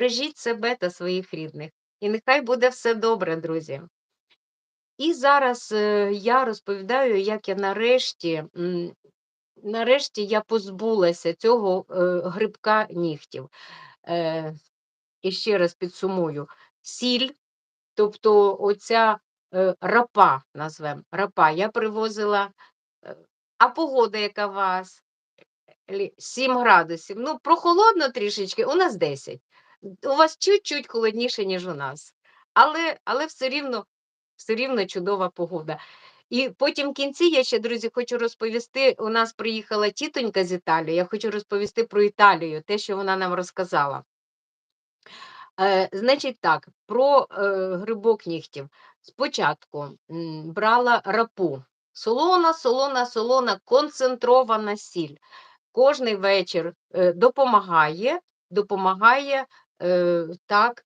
Бережіть себе та своїх рідних. І нехай буде все добре, друзі. І зараз е, я розповідаю, як я нарешті, нарешті я позбулася цього е, грибка нігтів. Е, і ще раз підсумую: сіль, тобто оця рапа, назвемо рапа, я привозила. А погода, яка у вас? 7 градусів. Ну, прохолодно трішечки, у нас 10. У вас чуть-чуть холодніше, ніж у нас. Але, але все рівно, все рівно чудова погода. І потім в кінці я ще, друзі, хочу розповісти. У нас приїхала тітонька з Італії. Я хочу розповісти про Італію, те, що вона нам розказала. Е, значить так, про е, грибок нігтів. Спочатку м, брала рапу. Солона, солона, солона, концентрована сіль. Кожний вечір е, допомагає, допомагає так,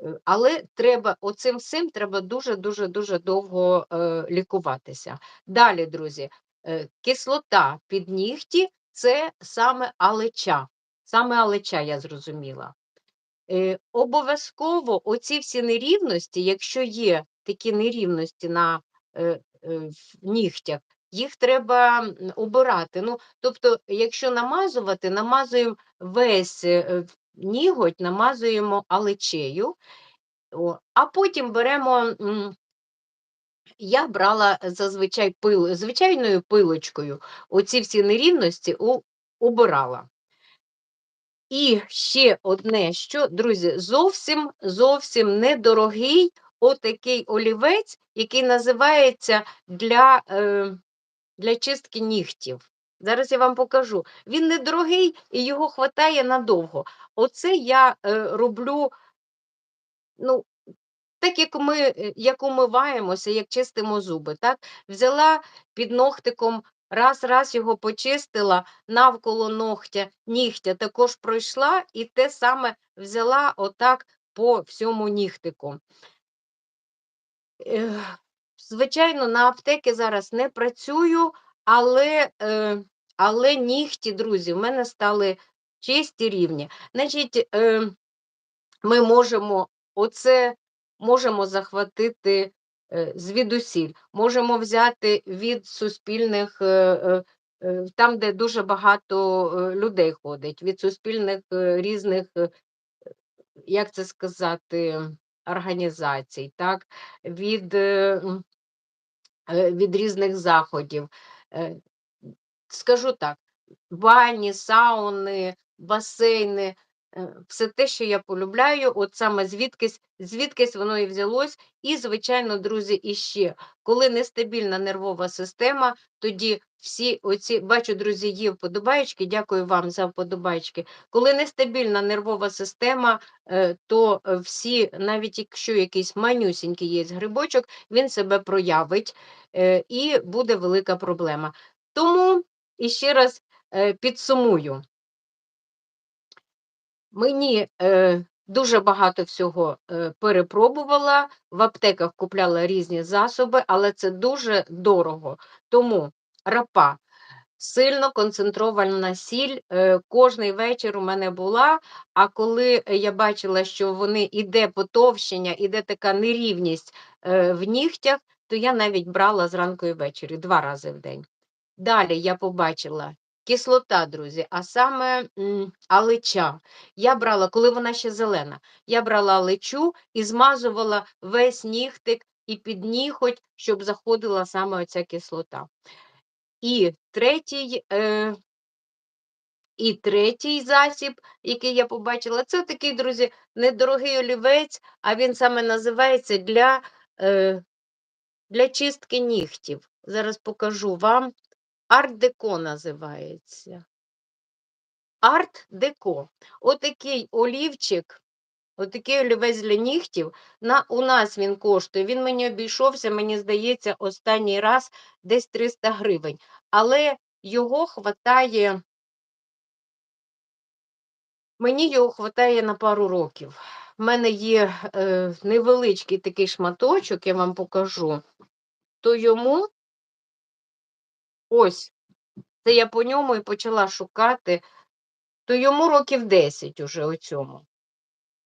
е, але треба оцим всім треба дуже-дуже дуже довго е, лікуватися. Далі, друзі, е, кислота під нігті це саме алеча. Саме алеча, я зрозуміла. Е, обов'язково оці всі нерівності, якщо є такі нерівності на е, е, нігтях, їх треба обирати. Ну, тобто, якщо намазувати, намазуємо весь е, ніготь, намазуємо алечею, а потім беремо. Я брала зазвичай пил, звичайною пилочкою оці всі нерівності убирала. І ще одне, що, друзі, зовсім зовсім недорогий отакий олівець, який називається для, е, для чистки нігтів. Зараз я вам покажу. Він недорогий і його хватає надовго. Оце я е, роблю, ну, так як ми е, як умиваємося, як чистимо зуби. Так? Взяла під ногтиком, раз, раз його почистила, навколо ногтя, нігтя також пройшла і те саме взяла отак по всьому нігтику. Звичайно, на аптеки зараз не працюю, але, е, але нігті, друзі, в мене стали чисті рівні. Значить, е, ми можемо оце можемо захватити е, звідусіль, можемо взяти від суспільних, е, е, е, там, де дуже багато е, людей ходить, від суспільних різних, як це сказати, організацій, так, від, від різних заходів. Е, Скажу так, бані, сауни, басейни, все те, що я полюбляю, от саме звідкись, звідкись воно і взялось. І, звичайно, друзі, іще, коли нестабільна нервова система, тоді всі оці, бачу, друзі, є вподобаєчки, дякую вам за вподобаєчки. Коли нестабільна нервова система, е, то е, всі, навіть якщо якийсь манюсінький є грибочок, він себе проявить е, і буде велика проблема. Тому і ще раз е, підсумую. Мені е, дуже багато всього е, перепробувала, в аптеках купляла різні засоби, але це дуже дорого. Тому рапа, сильно концентрована сіль, е, кожний вечір у мене була. А коли я бачила, що вони іде потовщення, іде така нерівність е, в нігтях, то я навіть брала зранку і ввечері два рази в день. Далі я побачила кислота, друзі, а саме алеча. Я брала, коли вона ще зелена, я брала алечу і змазувала весь нігтик і під ніготь, щоб заходила саме оця кислота. І третій, е, і третій засіб, який я побачила, це такий, друзі, недорогий олівець, а він саме називається для, е, для чистки нігтів. Зараз покажу вам. Арт-деко називається. Арт-деко. Отакий олівчик, отакий олівець для нігтів. На, у нас він коштує. Він мені обійшовся, мені здається, останній раз десь 300 гривень. Але його хватає, мені його хватає на пару років. У мене є е, невеличкий такий шматочок, я вам покажу, то йому ось, це я по ньому і почала шукати, то йому років 10 уже у цьому.